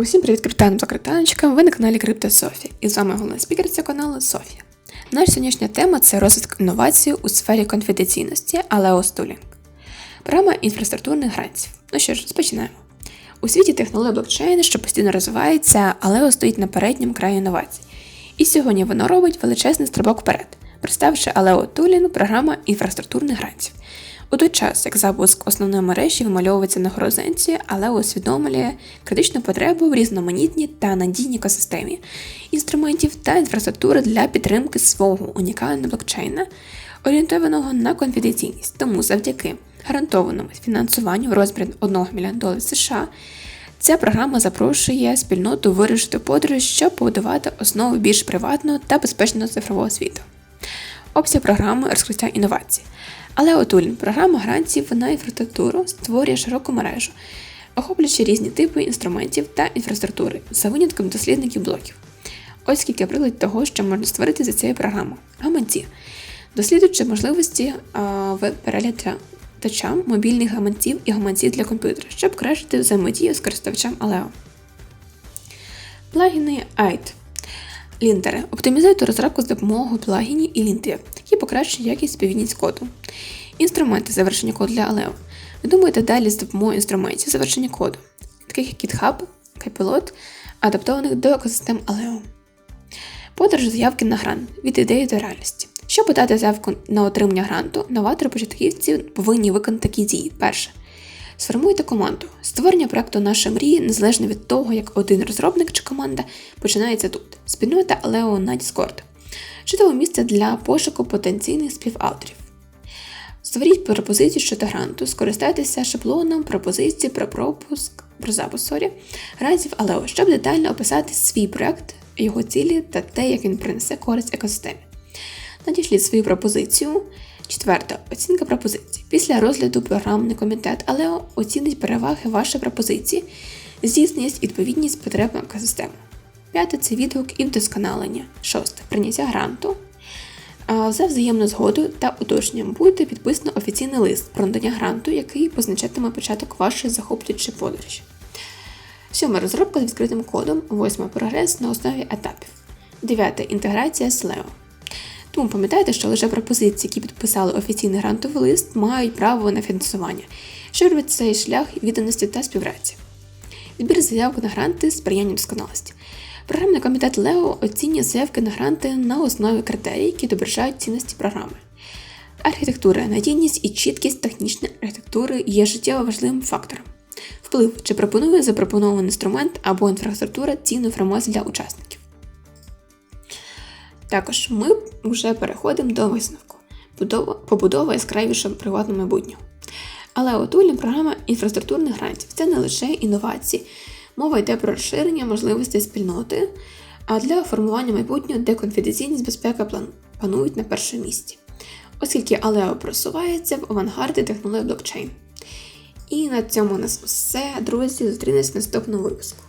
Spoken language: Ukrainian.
Усім привіт, криптанам та криптаночкам! Ви на каналі Криптософія. І з вами головна спікер цього каналу Софія. Наша сьогоднішня тема це розвиток інновацій у сфері конфіденційності Aleo Stooling. Програма інфраструктурних грантів. Ну що ж, розпочинаємо. У світі технологія блокчейн, що постійно розвивається, Aleo стоїть на передньому краї інновацій. І сьогодні воно робить величезний стрибок вперед, представивши Aleo Tooling програма інфраструктурних грантів. У той час, як запуск основної мережі вимальовується на горизонті, але усвідомлює критичну потребу в різноманітній та надійній екосистемі інструментів та інфраструктури для підтримки свого унікального блокчейна, орієнтованого на конфіденційність. Тому завдяки гарантованому фінансуванню в розмірі 1 мільйона доларів США. Ця програма запрошує спільноту вирішити подорож, щоб побудувати основу більш приватного та безпечного цифрового світу. Обсяг програми розкриття інновацій. Але Отулін програма грантів на інфраструктуру створює широку мережу, охоплюючи різні типи інструментів та інфраструктури за винятком дослідників блоків. Ось кілька прикладів того, що можна створити за цією програмою. Гаманці. Досліджуючи можливості в переглядачам мобільних гаманців і гаманців для комп'ютера, щоб кращити взаємодію з користувачем Aleo. Плагіни AIT. Лінтери. Оптимізуйте розробку з допомогою плагінів і лінтерів, які покращують якість співвідність коду. Інструменти завершення коду для Aleo. Ви думаєте далі з допомогою інструментів завершення коду, таких як GitHub, Copilot, адаптованих до екосистем Aleo. Подорож заявки на грант від ідеї до реальності. Щоб подати заявку на отримання гранту, новатори-початківці повинні виконати такі дії. Перше. Сформуйте команду. Створення проекту Наша мрія незалежно від того, як один розробник чи команда починається тут. Спільнота Aleo на Discord. Чудове місце для пошуку потенційних співавторів. Створіть пропозицію щодо гранту, скористайтеся шаблоном пропозиції про пропуск про запуск сорі, грантів Aleo, щоб детально описати свій проект, його цілі та те, як він принесе користь екосистемі. Надішліть свою пропозицію. Четверте. Оцінка пропозицій. Після розгляду програмний комітет Aleo оцінить переваги вашої пропозиції, здійсненість відповідність потребам екосистеми. П'яте це відгук і вдосконалення. Шосте прийняття гранту. За взаємну згоду та уточненням буде підписано офіційний лист про надання гранту, який позначатиме початок вашої захоплюючої подорожі. Сьоме розробка з відкритим кодом. Восьме прогрес на основі етапів. Дев'яте інтеграція з Leo. Тому пам'ятайте, що лише пропозиції, які підписали офіційний грантовий лист, мають право на фінансування, що робить цей шлях відданості та співпраці. Відбір заявок на гранти сприяння досконалості. Програмний комітет Лео оцінює заявки на гранти на основі критерій, які відображають цінності програми. Архітектура, надійність і чіткість технічної архітектури є життєво важливим фактором. Вплив, чи пропонує запропонований інструмент або інфраструктура цінну інформацію для учасників. Також ми вже переходимо до висновку побудова яскравішого приватного майбутнього. Але отульна програма інфраструктурних грантів це не лише інновації, мова йде про розширення можливостей спільноти, а для формування майбутнього, де конфіденційність безпека панують на першому місці, оскільки Алео просувається в авангарді технології блокчейн. І на цьому у нас все, друзі. Зустрінемось в наступному випуску.